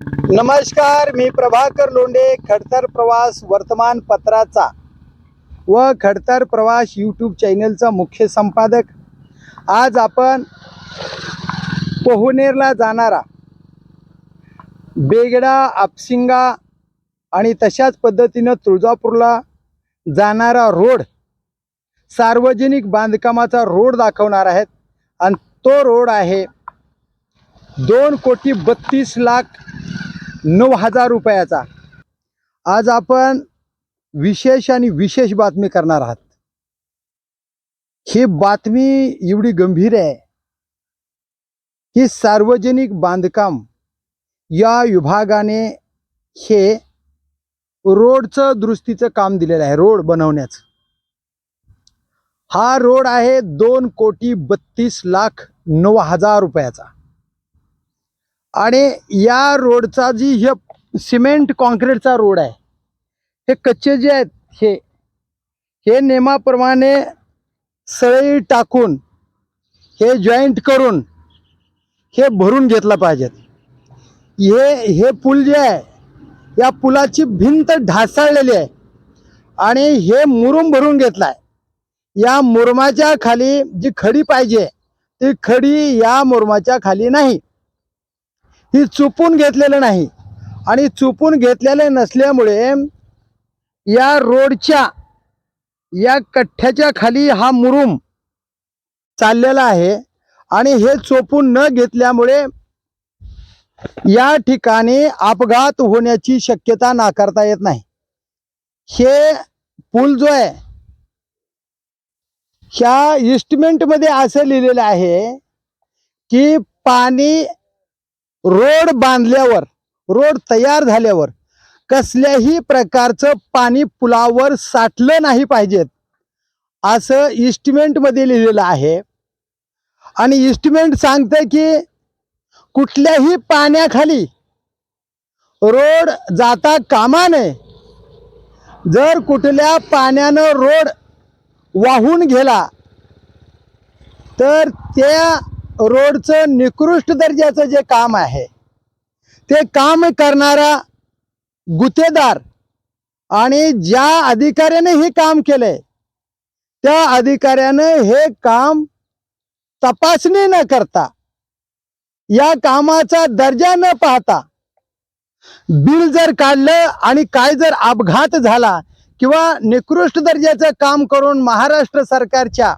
नमस्कार मी प्रभाकर लोंढे खडतर प्रवास वर्तमानपत्राचा व खडतर प्रवास यूट्यूब चॅनलचा मुख्य संपादक. आज आपण पोहनेरला जाणारा बेगडा आपसिंगा आणि तशाच पद्धतीनं तुळजापूरला जाणारा रोड सार्वजनिक बांधकामाचा रोड दाखवणार आहेत आणि तो रोड आहे दोन कोटी बत्तीस लाख नऊ हजार रुपयाचा. आज आपण विशेष आणि विशेष बातमी करणार आहात. ही बातमी एवढी गंभीर आहे की सार्वजनिक बांधकाम या विभागाने हे रोडचं दुरुस्तीचं काम दिलेलं आहे रोड बनवण्याचं. हा रोड आहे दोन कोटी बत्तीस लाख नऊ हजार रुपयाचा. आणि या रोडचा जी हे सिमेंट कॉन्क्रीटचा रोड आहे हे कच्चे जे आहेत हे हे नेमाप्रमाणे सळई टाकून हे जॉईंट करून हे भरून घेतलं पाहिजेत. हे हे पूल जे आहे या पुलाची भिंत ढासळलेली आहे आणि हे मुरुम भरून घेतला आहे. या मुरमाच्या खाली जी खडी पाहिजे ती खडी या मुरमाच्या खाली नाही. ही चुपून घेतलेलं नाही. आणि चुपून घेतलेले नसल्यामुळे या रोडच्या या कठ्ठ्याच्या खाली हा मुरुम चाललेला आहे. आणि हे चोपून न घेतल्यामुळे या ठिकाणी अपघात होण्याची शक्यता नाकारता येत नाही. हे पूल जो आहे ह्या इस्टिमेंटमध्ये असं लिहिलेलं आहे की पाणी रोड बांधल्यावर रोड तयार झाल्यावर कसल्याही प्रकारचं पाणी पुलावर साठलं नाही पाहिजेत. असं इस्टिमेंटमध्ये लिहिलेलं आहे. आणि इस्टिमेंट सांगतं की कुठल्याही पाण्याखाली रोड जाता कामा नये. जर कुठल्या पाण्यानं रोड वाहून गेला तर त्या रोडचं निकृष्ट दर्जाचं जे काम आहे ते काम करणारा गुत्तेदार आणि ज्या अधिकाऱ्याने हे काम केलंय त्या अधिकाऱ्यानं हे काम तपासणी न करता या कामाचा दर्जा न पाहता बिल जर काढलं आणि काय जर अपघात झाला किंवा निकृष्ट दर्जाचं काम करून महाराष्ट्र सरकारच्या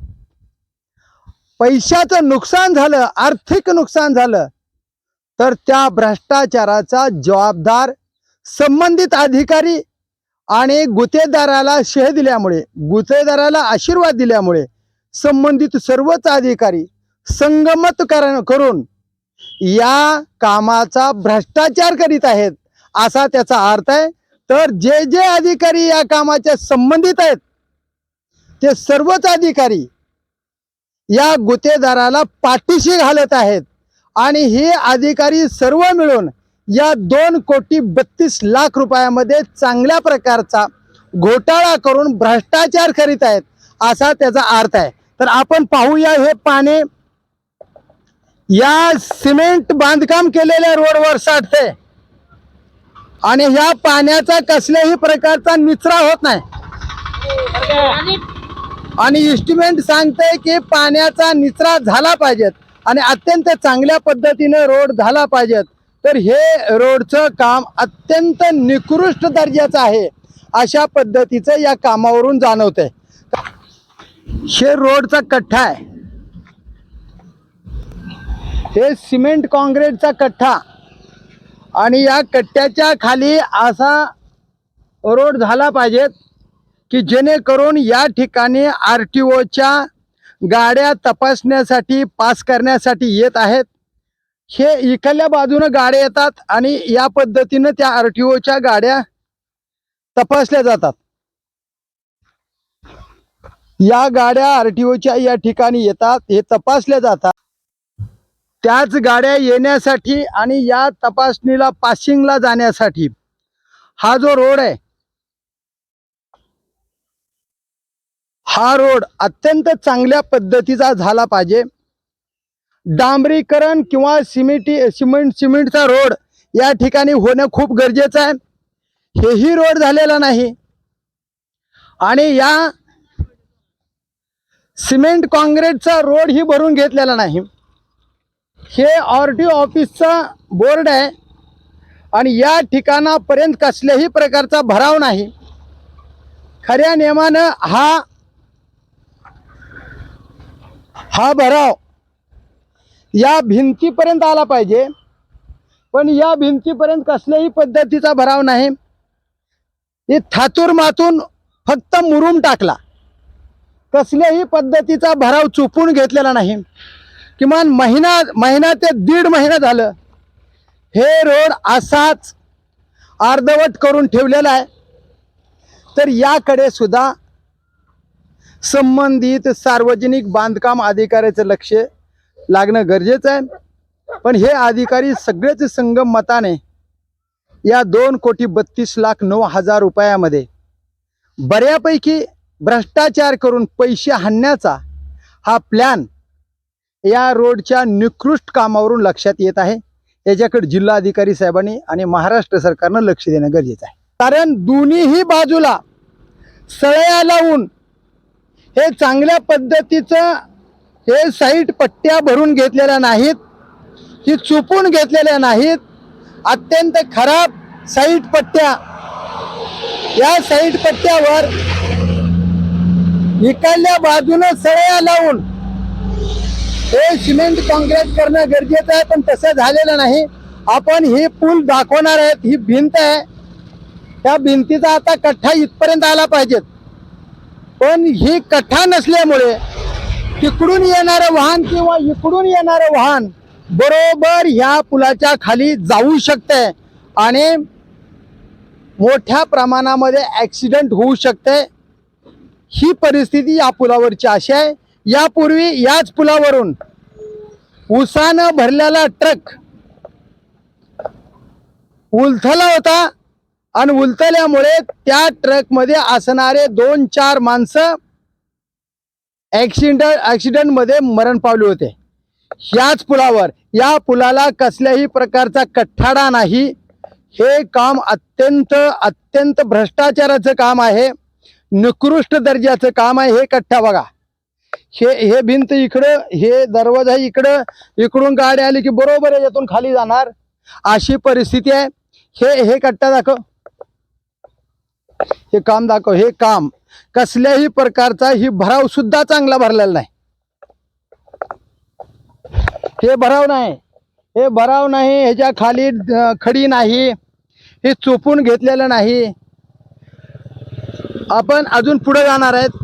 पैशाचं नुकसान झालं आर्थिक नुकसान झालं तर त्या भ्रष्टाचाराचा जबाबदार संबंधित अधिकारी आणि गुत्तेदाराला शेह दिल्यामुळे गुत्तेदाराला आशीर्वाद दिल्यामुळे संबंधित सर्वच अधिकारी संगमत कर करून या कामाचा भ्रष्टाचार करीत आहेत असा त्याचा अर्थ आहे. तर जे जे अधिकारी या कामाच्या संबंधित आहेत ते सर्वच अधिकारी या गुतेदाराला पाठीशी घालत आहेत. आणि हे अधिकारी सर्व मिळून या दोन कोटी बत्तीस लाख रुपयामध्ये चांगल्या प्रकारचा घोटाळा करून भ्रष्टाचार करीत आहेत असा त्याचा अर्थ आहे. तर आपण पाहूया हे पाणी या सिमेंट बांधकाम केलेल्या रोडवर साठते. आणि ह्या पाण्याचा कसल्याही प्रकारचा निचरा होत नाही. आणि इस्टिमेंट सांगते की पाण्याचा निचरा झाला पाहिजेत आणि अत्यंत चांगल्या पद्धतीनं रोड झाला पाहिजेत. तर हे रोडचं काम अत्यंत निकृष्ट दर्जाचं आहे अशा पद्धतीचं या कामावरून जाणवतंय. हे रोडचा कठ्ठा आहे. हे सिमेंट काँक्रीटचा कठ्ठा. आणि या कट्ट्याच्या खाली असा रोड झाला पाहिजेत. की जेणेकरून या ठिकाणी आर टी ओच्या गाड्या तपासण्यासाठी पास करण्यासाठी येत आहेत. हे इकडल्या बाजूनं गाड्या येतात आणि या पद्धतीनं त्या आर टी ओच्या गाड्या तपासल्या जातात. या गाड्या आर टी ओच्या या ठिकाणी येतात हे तपासल्या जातात. त्याच गाड्या येण्यासाठी आणि या तपासणीला पासिंगला जाण्यासाठी हा जो रोड आहे हा रोड अत्यंत चांगल्या पद्धतीचा झाला पाहिजे. डांबरीकरण किंवा सिमेंटी सिमेंट सिमेंटचा रोड या ठिकाणी होणं खूप गरजेचं आहे. हेही रोड झालेला नाही. आणि या सिमेंट काँक्रीटचा रोड ही भरून घेतलेला नाही. हे आर टी ऑफिसचा बोर्ड आहे. आणि या ठिकाणापर्यंत कसल्याही प्रकारचा भराव नाही. खऱ्या नियमानं हा हा भराव. या भिंतीपर्यंत आला पाहिजे. पण या भिंतीपर्यंत कसल्याही पद्धतीचा भराव नाही. हे थातूर मातून फक्त मुरुम टाकला. कसल्याही पद्धतीचा भराव चुपून घेतलेला नाही. किमान महिना महिना ते दीड महिना झालं. हे रोड असाच अर्धवट करून ठेवलेला आहे. तर याकडे सुद्धा संबंधित सार्वजनिक बांधकाम अधिकाऱ्याचं लक्ष लागणं गरजेचं आहे. पण हे अधिकारी सगळेच संगम मताने या दोन कोटी बत्तीस लाख नऊ हजार रुपयामध्ये बऱ्यापैकी भ्रष्टाचार करून पैसे हाणण्याचा हा प्लॅन या रोडच्या निकृष्ट कामावरून लक्षात येत आहे. याच्याकडे जिल्हाधिकारी साहेबांनी आणि महाराष्ट्र सरकारनं लक्ष देणं गरजेचं आहे. कारण दोन्हीही बाजूला सळया लावून हे चांगल्या पद्धतीचं हे साईट पट्ट्या भरून घेतलेल्या नाहीत. ही चुपून घेतलेल्या नाहीत. अत्यंत खराब साईट पट्ट्या. या साईट पट्ट्यावर इकडल्या बाजूनं सळया लावून हे सिमेंट कॉन्क्रीट करणं गरजेचं आहे पण तसं झालेलं नाही. आपण हे पूल दाखवणार आहेत ही भिंत आहे. त्या भिंतीचा आता कठ्ठा इथपर्यंत आला पाहिजेत. पण ही कठ्ठा नसल्यामुळे तिकडून येणारं वाहन किंवा इकडून येणारं वाहन बरोबर ह्या पुलाच्या खाली जाऊ शकते आणि मोठ्या प्रमाणामध्ये ॲक्सिडेंट होऊ शकते ही परिस्थिती या पुलावरची अशी आहे. यापूर्वी याच पुलावरून उसानं भरलेला ट्रक उलथला होता. आणि उलथल्यामुळे त्या ट्रकमध्ये असणारे दोन चार माणसं ॲक्सिडंट ॲक्सिडेंटमध्ये मरण पावले होते. ह्याच पुलावर या पुलाला कसल्याही प्रकारचा कठ्ठाडा नाही. हे काम अत्यंत अत्यंत भ्रष्टाचाराचं काम आहे. निकृष्ट दर्जाचं काम आहे हे कठ्ठा बघा. हे हे भिंत इकडं हे दरवाजा इकडं इकडून गाडी आली की बरोबर याच्यातून खाली जाणार. अशी परिस्थिती आहे. हे हे कट्टा दाखव. हे काम दाखव हे काम. कसल्याही प्रकारचा ही भराव सुद्धा चांगला भरलेला नाही. हे भराव नाही. हे भराव नाही ह्याच्या खाली खडी नाही. हे चोपून घेतलेलं नाही. आपण अजून पुढे जाणार आहेत.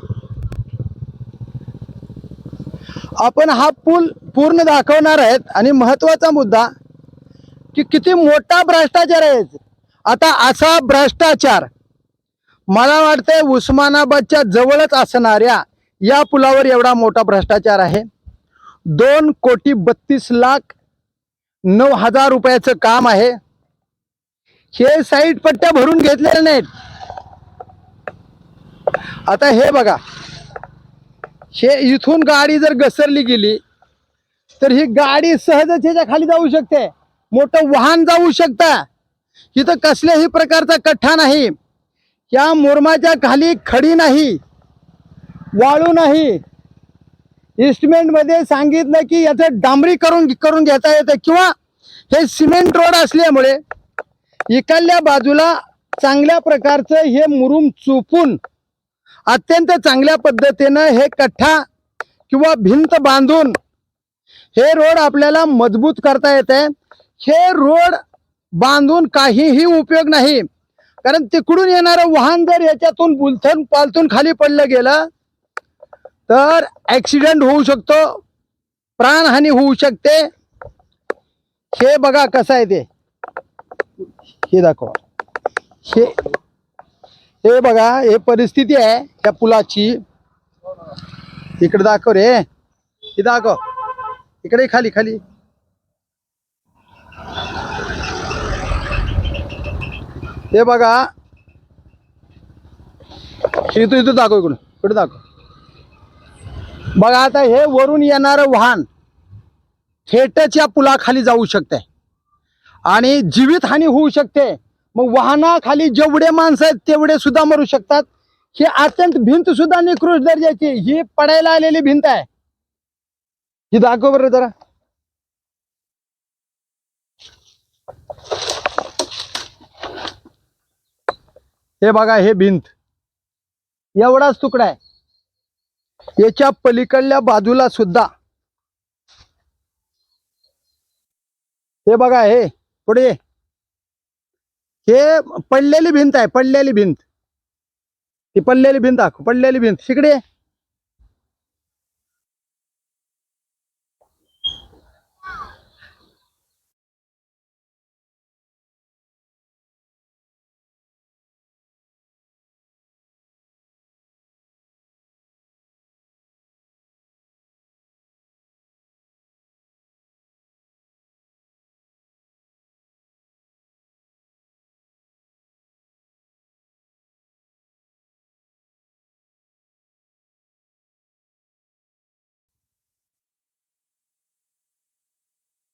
आपण हा पूल पूर्ण दाखवणार आहेत आणि महत्त्वाचा मुद्दा की किती मोठा भ्रष्टाचार आहे. आता असा भ्रष्टाचार मला वाटतंय उस्मानाबादच्या जवळच असणाऱ्या या पुलावर एवढा मोठा भ्रष्टाचार आहे. दोन कोटी बत्तीस लाख नऊ हजार रुपयाचं काम आहे. हे साईड पट्ट्या भरून घेतलेल्या नाहीत. आता हे बघा. हे इथून गाडी जर घसरली गेली तर ही गाडी सहजच ह्याच्या खाली जाऊ शकते. मोठं वाहन जाऊ शकता. इथं कसल्याही प्रकारचा कठ्ठा नाही. या मुरमाच्या खाली खडी नाही वाळू नाही. इस्टिमेंटमध्ये सांगितलं की याचं डांबरी करून करून घेता येतं किंवा हे सिमेंट रोड असल्यामुळे इकडल्या बाजूला चांगल्या प्रकारचं हे मुरुम चुपून अत्यंत चांगल्या पद्धतीनं हे कठ्ठा किंवा भिंत बांधून हे रोड आपल्याला मजबूत करता येते हे रोड बांधून काहीही उपयोग नाही. कारण तिकडून येणारं वाहन जर याच्यातून बुलथन पालथून खाली पडलं गेलं तर ॲक्सिडेंट होऊ शकतो प्राणहानी होऊ शकते. हे बघा कसं आहे ते. हे दाखवा. हे हे बघा हे परिस्थिती आहे त्या पुलाची. इकडे दाखव रे. हे दाखव. इकडे खाली खाली. हे बघा. इथं इथं दाखव इकडून. इकडे दाखव. बघा आता हे वरून येणारं वाहन थेटच्या पुलाखाली जाऊ शकते. आणि जीवितहानी होऊ शकते. मग वाहनाखाली जेवढे माणसं आहेत तेवढे सुद्धा मरू शकतात. ही अत्यंत भिंत सुद्धा निकृष्ट दर्जाची ही पडायला आलेली भिंत आहे. ही दाखव बरं जरा. हे बघा हे भिंत. एवढाच तुकडा आहे. याच्या पलीकडल्या बाजूला सुद्धा. हे बघा हे पुढे. हे पडलेली भिंत आहे पडलेली भिंत. ती पडलेली भिंत दाखव पडलेली भिंत. तिकडे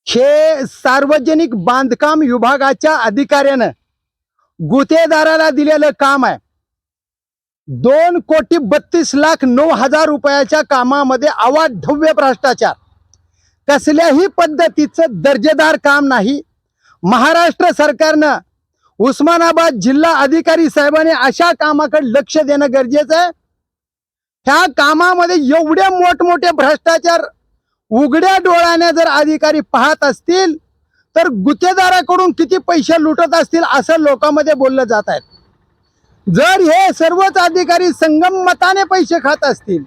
हे सार्वजनिक बांधकाम विभागाच्या अधिकाऱ्यानं गुतेदाराला दिलेलं काम आहे. दोन कोटी बत्तीस लाख नऊ हजार रुपयाच्या कामामध्ये अवाढव्य भ्रष्टाचार. कसल्याही पद्धतीचं दर्जेदार काम नाही. महाराष्ट्र सरकारनं उस्मानाबाद जिल्हा अधिकारी साहेबांनी अशा कामाकडे लक्ष देणं गरजेचं आहे. ह्या कामामध्ये एवढे मोठमोठे भ्रष्टाचार उघड्या डोळ्याने जर अधिकारी पाहत असतील तर गुत्तेदाराकडून किती पैसे लुटत असतील असं लोकांमध्ये बोललं जात आहेत जर हे सर्वच अधिकारी संगम मताने पैसे खात असतील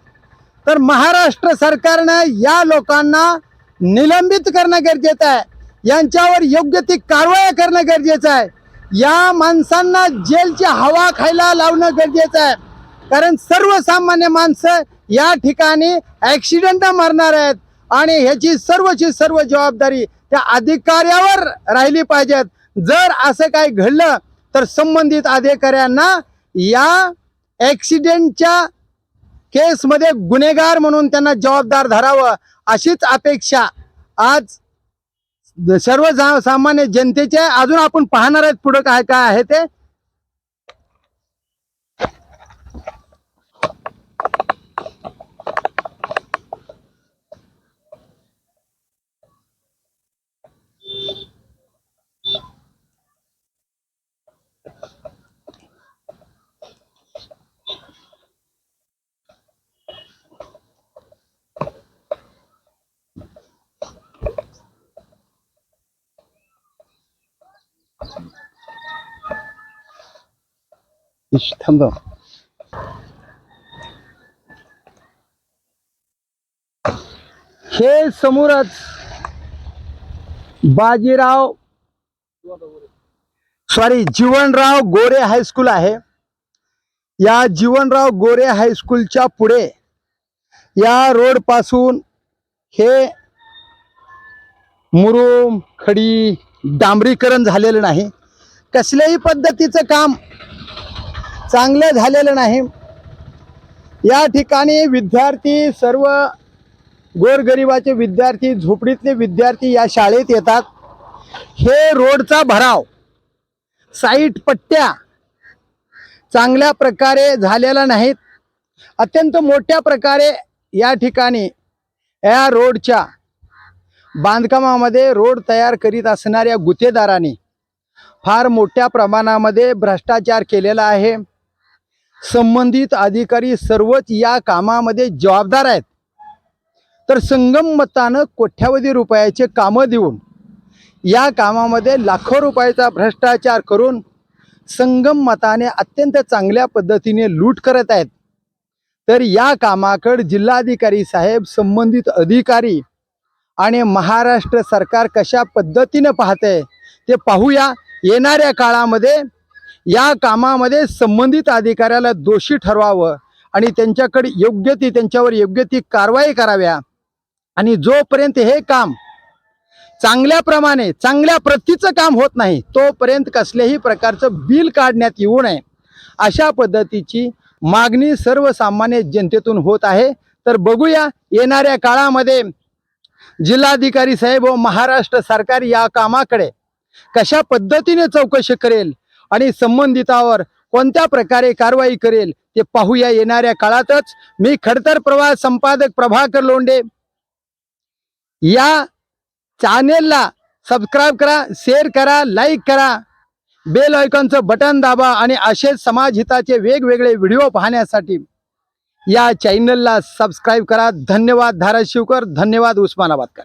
तर महाराष्ट्र सरकारनं या लोकांना निलंबित करणं गरजेचं आहे. यांच्यावर योग्य ती कारवाई करणं गरजेचं आहे. या माणसांना जेलची हवा खायला लावणं गरजेचं आहे. कारण सर्वसामान्य माणसं या ठिकाणी ॲक्सिडेंट मरणार आहेत. आणि ह्याची सर्वची सर्व जबाबदारी त्या अधिकाऱ्यावर राहिली पाहिजेत. जर असं काही घडलं तर संबंधित अधिकाऱ्यांना या ॲक्सिडेंटच्या केसमध्ये गुन्हेगार म्हणून त्यांना जबाबदार धरावं अशीच अपेक्षा आज सर्व जा- सामान्य जनतेच्या अजून आपण पाहणार आहेत पुढं काय काय आहे ते. 이씨 थांब हे समोरच Bajirao sorry Jeevanrao Gore high school आहे. या जीवनराव गोरे हायस्कूलच्या पुढे या रोडपासून हे मुरुम खडी डांबरीकरण झालेलं नाही. कसल्याही पद्धतीचं काम चांगलं झालेलं नाही. या ठिकाणी विद्यार्थी सर्व गोरगरिबाचे विद्यार्थी झोपडीतले विद्यार्थी या शाळेत येतात. हे रोडचा भराव साईट पट्ट्या चांगल्या प्रकारे झालेला नाहीत. अत्यंत मोठ्या प्रकारे या ठिकाणी या रोडच्या बांधकामामध्ये रोड तयार करीत असणाऱ्या गुत्तेदारांनी फार मोठ्या प्रमाणामध्ये भ्रष्टाचार केलेला आहे. संबंधित अधिकारी सर्वच या कामामध्ये जबाबदार आहेत. तर संगम मतानं कोट्यावधी रुपयाचे कामं देऊन या कामामध्ये लाखो रुपयाचा भ्रष्टाचार करून संगम मताने अत्यंत चांगल्या पद्धतीने लूट करत आहेत. तर या कामाकडे जिल्हाधिकारी साहेब संबंधित अधिकारी आणि महाराष्ट्र सरकार कशा पद्धतीनं पाहते ते पाहूया. येणाऱ्या काळामध्ये या कामामध्ये संबंधित अधिकाऱ्याला दोषी ठरवावं आणि त्यांच्याकडे योग्य ती त्यांच्यावर योग्य ती कारवाई कराव्या. आणि जोपर्यंत हे काम चांगल्याप्रमाणे चांगल्या प्रतीचं काम होत नाही तोपर्यंत कसल्याही प्रकारचं बिल काढण्यात येऊ नये. अशा पद्धतीची मागणी सर्वसामान्य जनतेतून होत आहे. तर बघूया येणाऱ्या काळामध्ये जिल्हाधिकारी साहेब व महाराष्ट्र सरकार या कामाकडे कशा पद्धतीने चौकशी करेल? आणि संबंधितावर कोणत्या प्रकारे कारवाई करेल ते पाहूया येणाऱ्या काळातच. मी खडतर प्रवाह संपादक प्रभाकर लोंडे या चॅनेलला सबस्क्राईब करा शेअर करा लाईक करा. बेल आयकॉनचं बटन दाबा आणि असेच समाजहिताचे वेगवेगळे व्हिडिओ पाहण्यासाठी या चॅनलला सबस्क्राईब करा. धन्यवाद धाराशिवकर धन्यवाद उस्मानाबादकर.